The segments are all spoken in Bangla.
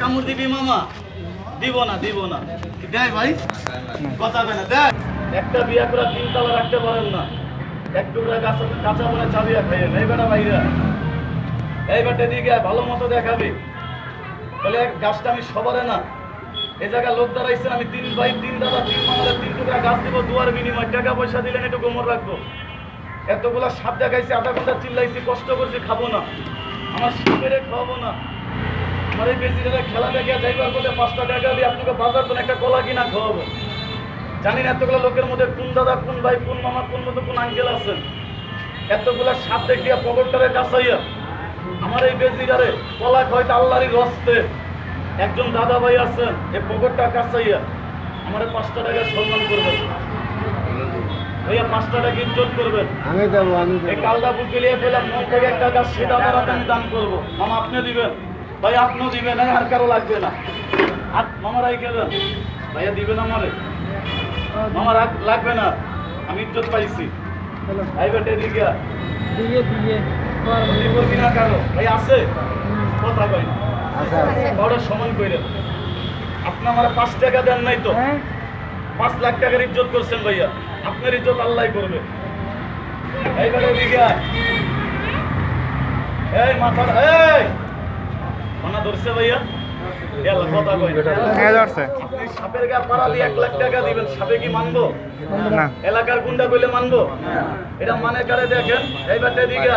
কামড় দিবি মামা? দিব না দিব না। দেয় ভাই? কথা না, দেয়। একটা বিয়া করে তিন তালা রাখতে পারেন না। এক টুকরা গাছ কাঁচা বলে চাবিয়া খাইয়ে এই বেটা ভাইরা। এই বেটা দিকে ভালো মতো দেখাবি। বলে গাছটা আমি সবারে না এই জায়গায় লোক দাঁড়াইছেন আমি তিন ভাই, তিন দাদা, তিন মামাদের তিন টুকরা গাছ দিব, দুয়ার বিনিময়, টাকা পয়সা দিলেন একটু গোমর রাখব। এতগুলা সাপ দেখাইছি, আধা ঘণ্টা চিল্লাইছি, কষ্ট করছি, খাব না। আমার শিবেরে খাওয়াবো না। আমার এই বেশিটা খেলা দেখে যাইবার বলে পাঁচটা টাকা দিয়ে আপনাকে বাজার কোন একটা কলা কিনা খাওয়াবো। জানি না এতগুলো লোকের মধ্যে কোন দাদা কোন ভাই কোন মামা কোন মতো কোন আঙ্কেল আছেন। এতগুলা সাপ দেখিয়া পকটটারে কাছাইয়া আমার এই বেজিরারে কলা খয়টা আল্লাহরই রস্তে একজন দাদা ভাই আছেন এই পকটটা কাছাইয়া আমার পাঁচটা টাকা সম্মান করবেন। ভাইয়া পাঁচটা টাকা ইজ্জত করবেন। আমি দেবো আমি এই কালদা বুকে নিয়ে পেলাম মন থেকে একটা গাছ সেটা আমি দান করব। মামা আপনি দিবেন? ভাই আপনিও দিবেন এই আর কারও লাগবে না। আর মামারাই গেলেন ভাইয়া দিবেন আমারে। মামা লাগবে না। আমি ইজ্জত পাইছি। ভাই বেটে দিকে দিব কিনা কারও? ভাই আছে? কথা কই না। বড় সমান কইরেন আপনি আমার পাঁচ টাকা দেন নাই তো? হ্যাঁ। পাঁচ লাখ টাকার ইজ্জত করছেন ভাইয়া। আপনার ইজ্জত আল্লাহ করবে। দিকে। এই মাথা এই! মানা ধরছে ভাইয়া। কই। হ্যাঁ ধরছে। আপনি সাপের গা পাড়া দিয়ে এক লাখ টাকা দিবেন সাপে কি মানবো? এলাকার গুন্ডা কইলে মানবো? এটা মানে কারে দেখেন? এইবারটা দিকে।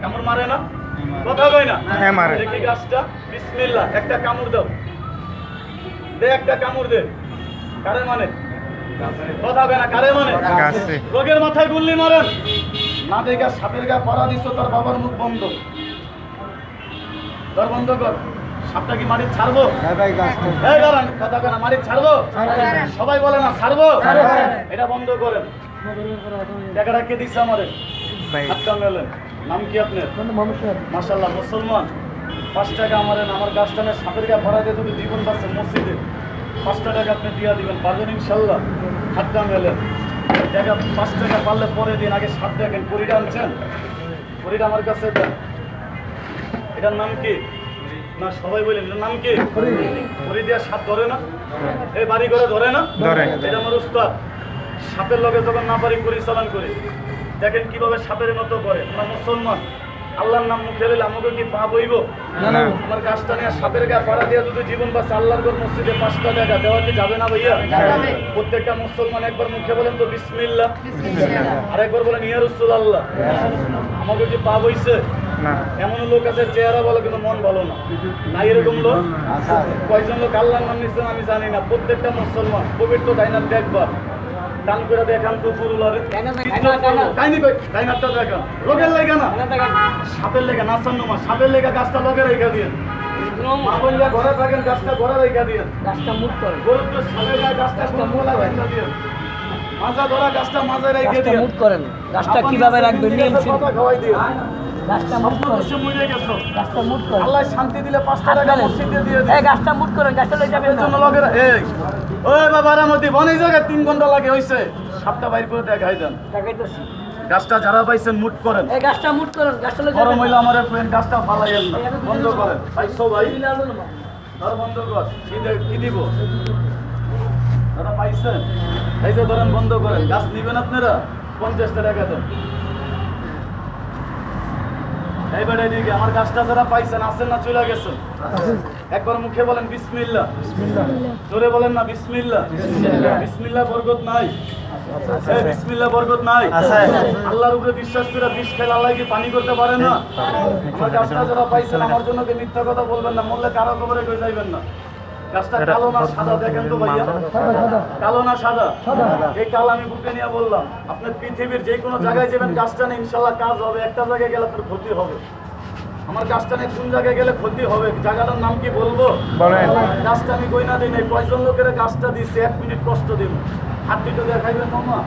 কেমন মারে না? কথা কই না? হ্যাঁ, মারে। দেখি গাছটা? বিসমিল্লাহ একটা কামড় দাও। দে একটা কামড় দে। কারে মানে? কথা কয় না কারে মানে? রোগের মাথায় গুল্লি মারেন। না দেখা সাপের গা পাড়া দিচ্ছ তার বাবার মুখ বন্ধ। দর বন্ধ কর। সাপটা কি মাটির ছাড়বো? হ্যাঁ কথা কেন মাটির ছাড়বো? সবাই বলে না ছাড়বো? এটা বন্ধ করেন। টাকাটা কে দিচ্ছে আমাদের নাম কি আপনার? মাসাল্লাহ মুসলমান। পাঁচ টাকা আমার আমার গাছটানে সাপের গা ভরা দিয়ে যদি জীবন পাচ্ছে মসজিদে পাঁচটা টাকা আপনি দিয়া দিবেন পারবেন ইনশাল্লাহ হাতটা মেলেন। টাকা পাঁচ টাকা পারলে পরে দিন আগে সাত দেখেন কুড়িটা আনছেন? কুড়িটা আমার কাছে এটার নাম কি? না সবাই বলেন এটার নাম কি? হরি দিয়া সাপ ধরে না? এই বাড়ি করে ধরে না? এটা আমার উস্তাদ। সাপের লগে যখন না পারি পরিচালন করি দেখেন কীভাবে সাপের মতো করে। আমরা মুসলমান। আল্লাহর নাম মুখে এলে আমাকে কি পা বইব আমার কাজটা নিয়ে সাপের গা পাড়া দিয়ে যদি জীবন বাঁচে আল্লাহর ঘর মসজিদে পাঁচটা টাকা দেওয়া কি যাবে না ভাইয়া? প্রত্যেকটা মুসলমান একবার মুখে বলেন তো বিসমিল্লাহ। আর একবার বলেন ইয়া রসুল আল্লাহ আমাকে কি পা বইছে এমন লোক আছে চেহারা ভালো কিন্তু মন ভালো না। না এরকম লোক? কয়জন লোক আল্লাহর নাম নিচ্ছেন আমি জানি না। প্রত্যেকটা মুসলমান পবিত্র ডাইনার দেখবার। দান করে দেখান তো কই? দেখান লোকের লেগে না? সাপের লেগে নাচার নমা সাপের লেগে গাছটা লগে রেখে দিয়ে। ঘরে থাকেন গাছটা ঘরে রেখে দিয়ে। গাছটা মুখ করে। গরুর তো সাপের গাছটা মোলা রেখে দিয়ে। মাজা ধরা গাছটা মাঝে রেখে দিয়ে। মুখ করেন। গাছটা কীভাবে রাখবেন? নিয়ম খাওয়াই দিয়ে। গাছটা সব মরে গাছটা করেন। আল্লাহ শান্তি দিলে পাঁচটা টাকা মসজিদে দিয়ে এই গাছটা মুখ করেন গাছটা লই যাবেন জন্য লোকের এই। ওই বাবার মধ্যে বনে ঘণ্টা লাগে হইছে। সাপটা বাইর করে দেখাই দেন। দেখাইতেছি। গাছটা যারা পাইছেন মুট করেন। এই গাছটা মুখ করেন গাছটা লই যাবেন হইলে না। আমার ফ্রেন্ড গাছটা ফালাইয়েন না। বন্ধ করেন। ভাই? ধর বন্ধ কর। কি কি দিব। দাদা পাইছেন। এই যে ধরেন বন্ধ করেন। গাছ নিবেন আপনারা? পঞ্চাশটা টাকা দেন। এইবার এদিকে আমার গাছটা যারা পাইছেন আছেন না চলে গেছেন? একবার মুখে বলেন বিসমিল্লাহ। জোরে বলেন না বিসমিল্লাহ। বিসমিল্লাহ। বরকত নাই। এই বিসমিল্লাহ বরকত নাই। আল্লাহর উপরে বিশ্বাস করে বিষ খেলে আল্লাহ কি পানি করতে পারে না? আমার গাছটা যারা পাইছেন আমার জন্য মিথ্যা কথা বলবেন না? মরলে কারও খবরে কই যাইবেন না? গাছটা কালো না সাদা দেখেন তো ভাইয়া? কালো না সাদা? এই কাল আমি বুকে নিয়ে বললাম আপনি পৃথিবীর যে কোনো জায়গায় যাবেন গাছটা নিয়ে ইনশাল্লাহ কাজ হবে। একটা জায়গায় গেলে আপনার ক্ষতি হবে। আমার গাছটা নিয়ে কোন জায়গায় গেলে ক্ষতি হবে? জায়গাটার নাম কি বলব? গাছটা আমি কই না দিই নাই। কয়জন লোকের গাছটা দিচ্ছে এক মিনিট কষ্ট দিব হাত পিটো দেখাইবেন মামা?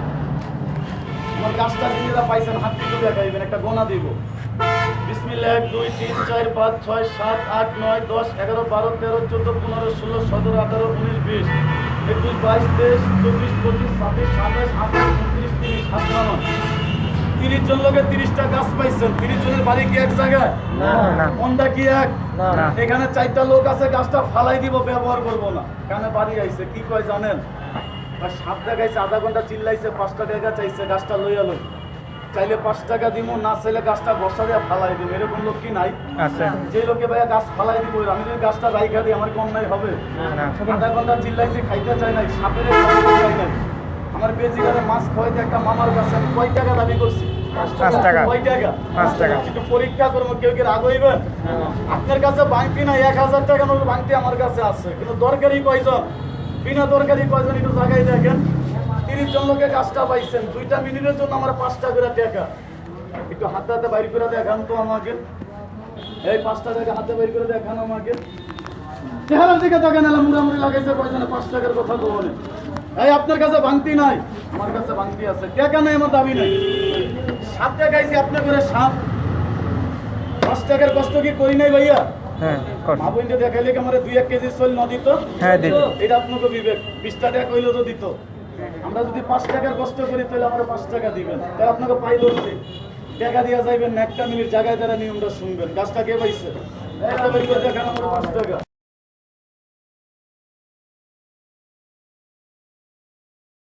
আমার গাছটা নিজেরা পাইছেন হাত পিটো দেখাইবেন একটা গোনা দিব। বিসমিল্লাহ এক দুই তিন চার পাঁচ ছয় সাত আট নয় দশ এগারো বারো তেরো চোদ্দ পনেরো ষোলো সতেরো আঠারো উনিশ বিশ একুশ বাইশ তেইশ চব্বিশ পঁচিশ ছাব্বিশ সাতাশ আঠাশ উনত্রিশ তিরিশ সাতান্ন তিরিশ জন লোকের তিরিশটা গাছ পাইছেন। তিরিশ জনের বাড়ি কি এক জায়গায়? কোনটা কি এক? এখানে চারটা লোক আছে গাছটা ফালাই দিব ব্যবহার করব না। কেন বাড়ি আইছে? কি কয় জানেন? আর সাত দেখাইছে আধা ঘণ্টা চিল্লাইছে পাঁচটা টাকা চাইছে গাছটা লইয়া লই চাইলে পাঁচ টাকা দিব না চাইলে গাছটা বর্ষা দিয়ে ফালাই দিব এরকম লোক কি নাই? যে লোকে ভাইয়া গাছ ফালাই দিব আমি যদি গাছটা রাইখা দিই আমার কম নাই হবে আধা ঘণ্টা চিল্লাইছি খাইতে চাই নাই সাপের চাই নাই। আমার বেশি করে মাছ খাওয়াইতে একটা মামার কাছে আমি কয় টাকা দাবি করছি? পাঁচ টাকা। কয় টাকা? পাঁচ টাকা। একটু পরীক্ষা করব কেউ কি রাগ হইবেন আপনার কাছে বাংতি না এক হাজার টাকা মতো বাংতি আমার কাছে আছে। কিন্তু দরকারি কয়জন? বিনা দরকারি কয়জন একটু জায়গায় দেখেন। তিরিশ জন লোকে কাজটা পাইছেন। দুইটা মিনিটের জন্য আমার পাঁচটা করে টাকা একটু হাতে হাতে বাইর করে দেখান তো আমাকে। এই পাঁচটা টাকা হাতে বাইর করে দেখান আমাকে। চেহারার দিকে তাকান এলাম মুড়ামুড়ি লাগাইছে কয়জনে পাঁচ টাকার কথা তো বলে। এই আপনার কাছে ভাঙতি নাই? আমার কাছে ভাঙতি আছে। টাকা নাই আমার দাবি নাই। সাপ দেখাইছি আপনার করে সাপ। পাঁচ টাকার কষ্ট কি করি নাই ভাইয়া? হ্যাঁ দেখাইলে আমার দুই এক কেজি চল ন দিত? হ্যাঁ, এটা আপনাকে বিবেক। বিশ টাকা কইলে তো দিত। আমরা যদি পাঁচ টাকার কষ্ট করি, তাহলে আমরা পাঁচ টাকা দিবেন। তাহলে আপনাকে পাই ধরছে। টাকা দিয়া যাইবেন একটা মিনিট জায়গায় তারা নিয়মটা শুনবেন। গাছটা কে পাইছে? দেখান, আমরা পাঁচ টাকা।